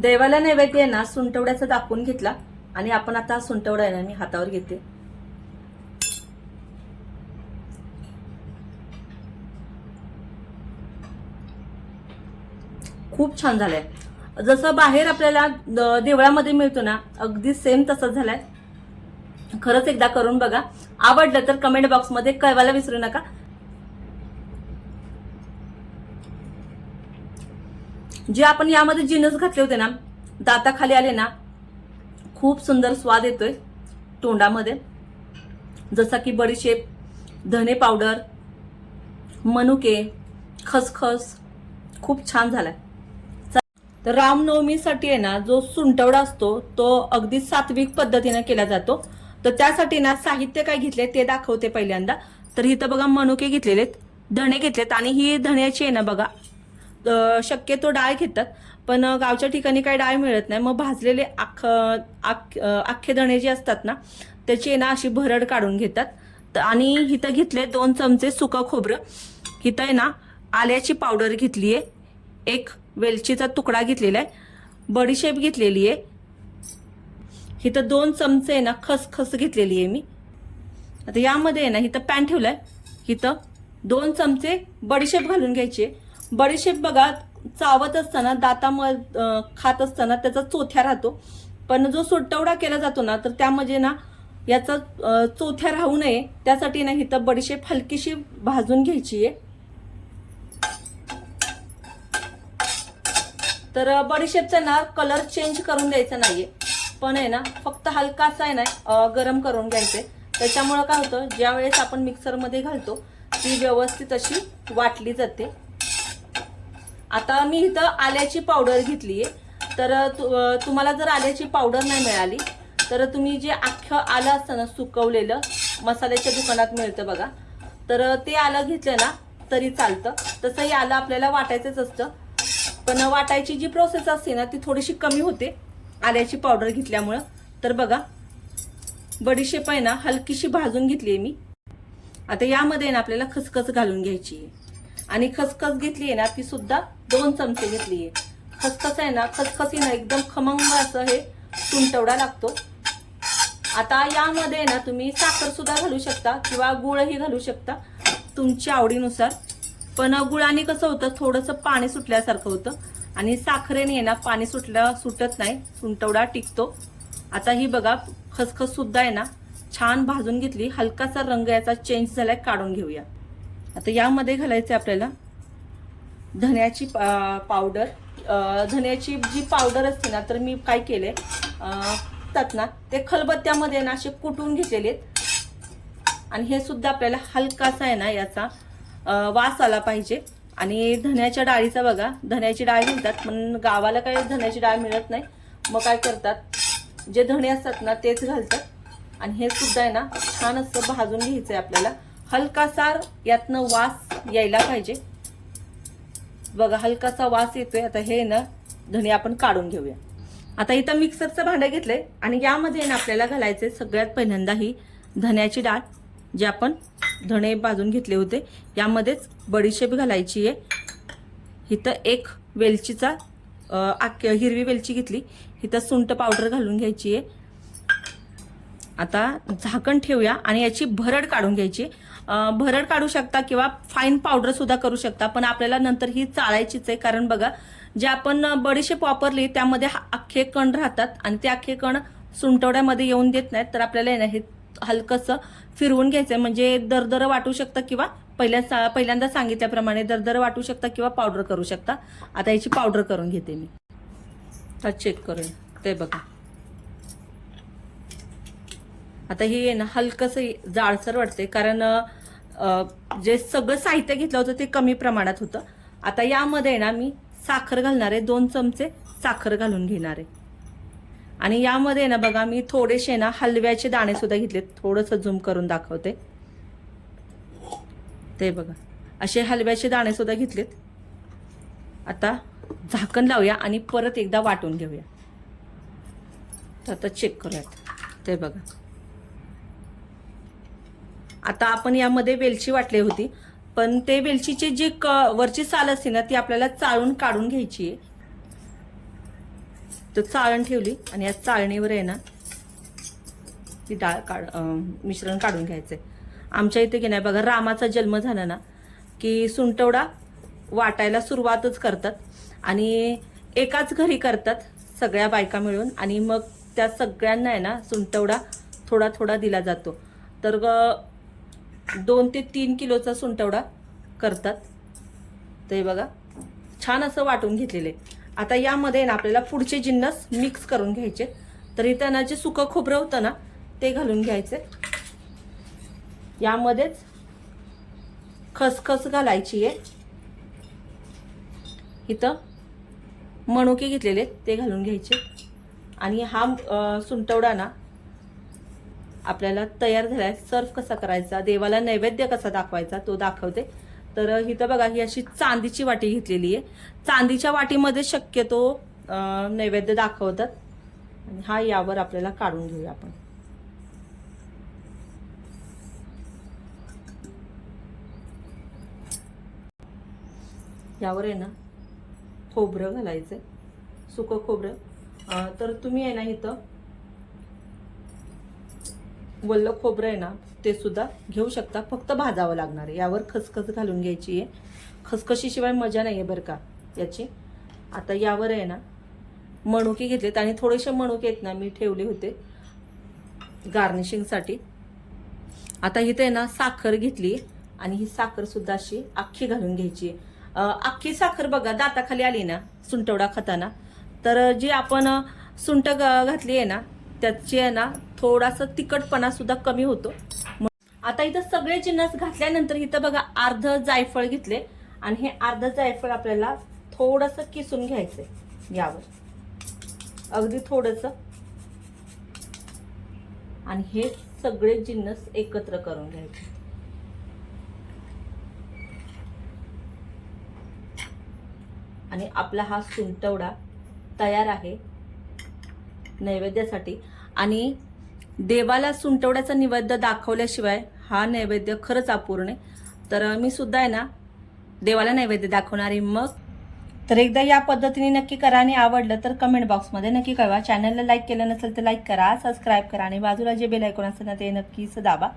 देवाला नैवेद्य आहे ना सुंटवड्याचा दाखवून घेतला. आणि आपण आता सुंटवडा आहे ना मी हातावर घेते. खूप छान झालंय. जसं बाहेर आपल्याला देवळामध्ये मिळतो ना अगदी सेम तसंच झालंय. खरंच एकदा करून बघा. आवडलं तर कमेंट बॉक्समध्ये कळवायला विसरू नका. जे आपण यामध्ये जिनस घातले होते ना दाताखाली आले ना खूप सुंदर स्वाद येतोय तोंडामध्ये. जसा की बडीशेप धने पावडर मनुके खसखस खूप छान झालाय. तर रामनवमीसाठी आहे ना जो सुंटवडा असतो तो अगदी सात्विक पद्धतीने केला जातो. तर त्यासाठी ना साहित्य काय घेतले ते दाखवते पहिल्यांदा. तर इथं बघा मनुके घेतलेले धणे घेतलेत आणि ही धण्याची आहे ना बघा शक्यतो डाळ घेतात पण गावच्या ठिकाणी काही डाळ मिळत नाही. मग भाजलेले आख आख- अं, जे असतात ना त्याची आहे ना अशी भरड काढून घेतात. तर आणि इथं घेतले दोन चमचे सुका खोबरं. इथं आहे ना आल्याची पावडर घेतली आहे. एक वेलचीचा तुकडा घेतलेला आहे. बडीशेप घेतलेली आहे. इथं दोन चमचे आहे ना खसखस घेतलेली आहे मी. आता यामध्ये आहे ना इथं पॅन ठेवलाय. इथं दोन चमचे बडीशेप घालून घ्यायचे बडीशेप बघा चावत असताना दातामध्ये खात असताना त्याचा चोथ्या राहतो. पण जो सुट्टवडा केला जातो ना तर त्यामध्ये ना याचा चोथ्या राहू नये. त्यासाठी ना तर बडीशेप हलकीशी भाजून घ्यायची आहे. तर बडीशेपचा ना कलर चेंज करून द्यायचा नाहीये. पण आहे ना फक्त हलकासा आहे ना गरम करून घ्यायचे. त्याच्यामुळं काय होतं ज्या वेळेस आपण मिक्सरमध्ये घालतो ती व्यवस्थित अशी वाटली जाते. आता मी इथं आल्याची पावडर घेतली. आहे तर तु- तुम्हाला जर आल्याची पावडर नाही मिळाली तर तुम्ही जे अख्खं आलं असतं ना सुकवलेलं मसाल्याच्या दुकानात मिळतं बघा. तर ते आलं घेतलं ना तरी चालतं. तसंही आलं आपल्याला वाटायचंच असतं. पण वाटायची जी प्रोसेस असते ना ती थोडीशी कमी होते आल्याची पावडर घेतल्यामुळं. तर बघा बडीशेप आहे ना हलकीशी भाजून घेतली आहे मी. आता यामध्ये ना आपल्याला खसखस घालून घ्यायची आहे. आणि खसखस घेतली आहे ना ती सुद्धा दोन चमचे घेतली आहे. खसखस आहे ना खसखसी ना एकदम खमंग असं हे तुंटवडा लागतो. आता यामध्ये ना तुम्ही साखर सुद्धा घालू शकता किंवा गुळही घालू शकता तुमच्या आवडीनुसार. पण गुळाने कसं होतं थोडंसं पाणी सुटल्यासारखं होतं. आणि साखरेने आहे ना पाणी सुटल्या सुटत नाही सुंटवडा टिकतो. आता ही बघा खसखस सुद्धा आहे ना छान भाजून घेतली. हलकासा रंग याचा चेंज झालाय काढून घेऊया. आता यामध्ये घालायचं आपल्याला धन्याची पा- पावडर धन्याची जी पावडर असते ना तर मी काय केले? अं, तात ना ते खलबत्त्यामध्ये ना असे कुटून घेतलेले आहेत. आणि हे सुद्धा आपल्याला हलकासा आहे ना याचा वास आला पाहिजे. आणि धन्याच्या डाळीचा बघा धन्याची डाळ मिळतात पण गावाला काही धन्याची डाळ मिळत नाही. मग काय करतात? जे धणे असतात ना तेच घालतात. आणि हे सुद्धा आहे ना छान असं भाजून घ्यायचं आहे आपल्याला. हलकासार यातनं वास यायला पाहिजे. बघा हलकासा वास येतोय. आता हे ना धणे आपण काढून घेऊया. आता इथं मिक्सरचं भांडं घेतलंय आणि यामध्ये ना आपल्याला घालायचे सगळ्यात पहिल्यांदा ही धन्याची डाळ जे आपण धणे भाजून घेतले होते. यामध्येच बडीशेप घालायची आहे. इथं एक वेलचीचा अं, आक हिरवी वेलची घेतली. इथं सुंट पावडर घालून घ्यायची आहे. आता झाकण ठेवूया आणि याची भरड काढून घ्यायची. भरड काढू शकता किंवा फाईन पावडर सुद्धा करू शकता पण आपल्याला नंतर ही चाळायचीच आहे. कारण बघा जे आपण बडीशेप वापरली त्यामध्ये हा- अख्खे कण राहतात आणि ते अख्खे कण सुंटवड्यामध्ये येऊन देत नाहीत. तर आपल्याला हे हलकंसं फिरवून घ्यायचं आहे म्हणजे दरदर वाटू शकतं किंवा पहिल्या सा- पहिल्यांदा सांगितल्याप्रमाणे दरदर वाटू शकता किंवा पावडर करू शकता. आता याची पावडर करून घेते मी. आता चेक करून. ते बघा. आता हे आहे ना हलकंसं जाडसर वाटते कारण जे सगळं साहित्य घेतलं होतं ते कमी प्रमाणात होतं. आता यामध्ये आहे ना मी साखर घालणार आहे दोन चमचे साखर घालून घेणार आहे. आणि यामध्ये आहे ना बघा मी थोडेसे ना हलव्याचे दाणे सुद्धा घेतले थोडंसं झूम करून दाखवते. ते बघा असे हलव्याचे दाणे सुद्धा घेतलेत. आता झाकण लावूया आणि परत एकदा वाटून घेऊया. तर आता चेक करूयात. ते बघा. आता आपण यामध्ये वेलची वाटली होती पण ते वेलचीची जी क वरची साल असते ना ती आपल्याला चाळून काढून घ्यायची आहे. तर चाळण ठेवली आणि या चाळणीवर आहे ना ती डाळ काढ मिश्रण काढून घ्यायचं आहे आमच्या इथे की नाही बघा रामाचा जन्म झाला ना की सुंटवडा वाटायला सुरुवातच करतात आणि एकाच घरी करतात सगळ्या बायका मिळून आणि मग त्या सगळ्यांना आहे ना सुंटवडा थोडा थोडा दिला जातो. तर दोन ते तीन किलोचा सुंटवडा करतात. ते बघा छान असं वाटून घेतलेले. आता यामध्ये ना आपल्याला पुढचे जिन्नस मिक्स करून घ्यायचे. तर इथं ना जे सुकं खोबरं होतं ना ते घालून घ्यायचे. यामध्येच खसखस घालायची आहे. इथं मणुके घेतलेले ते घालून घ्यायचे. आणि हा सुंटवडा ना आपल्याला तयार झालाय. सर्व कसा करायचा देवाला नैवेद्य कसा दाखवायचा तो दाखवते. तर इथं बघा ही अशी चांदीची वाटी घेतलेली आहे. चांदीच्या वाटीमध्ये शक्यतो नैवेद्य दाखवतात. आणि हा यावर आपल्याला काढून घेऊया आपण. यावर आहे ना खोबरं घालायचं सुकं खोबरं. तर तुम्ही आहे ना इथं वल्ल खोबरं आहे ना ते सुद्धा घेऊ शकता. फक्त भाजावं लागणार आहे. यावर खसखस घालून घ्यायची आहे. खसखशीशिवाय मजा नाही आहे बरं का याची. आता यावर आहे ना मणुके घेतलेत आणि थोडेसे मणुके आहेत ना मी ठेवले होते गार्निशिंगसाठी आता इथे आहे ना साखर घेतली आणि ही साखरसुद्धा अशी अख्खी घालून घ्यायची आहे. अख्खी साखर बघा दाताखाली आली ना सुंटवडा खाताना. तर जी आपण सुंट घातली आहे ना त्याची आहे ना थोडासा तिखटपणा सुद्धा कमी होतो. आता इथं सगळे जिन्नस घातल्यानंतर इथं बघा अर्ध जायफळ घेतले आणि हे अर्ध जायफळ आपल्याला थोडस किसून घ्यायचंय यावर. अगदी थोडस. आणि हे सगळे जिन्नस एकत्र करून घ्यायचे. आणि आपला हा सुंटवडा तयार आहे नैवेद्यासाठी. आणि देवाला सुंटवड्याचा नैवेद्य दाखवल्याशिवाय हा नैवेद्य खरंच अपूर्ण आहे. तर मी सुद्धा आहे ना देवाला नैवेद्य दाखवणार आहे. मग? तर एकदा या पद्धतीने नक्की करा आणि आवडलं तर कमेंट बॉक्समध्ये नक्की कळवा. चॅनलला लाईक केलं नसेल तर लाईक करा सबस्क्राईब करा आणि बाजूला जे बेल ऐकून असेल ना ते नक्कीच दाबा.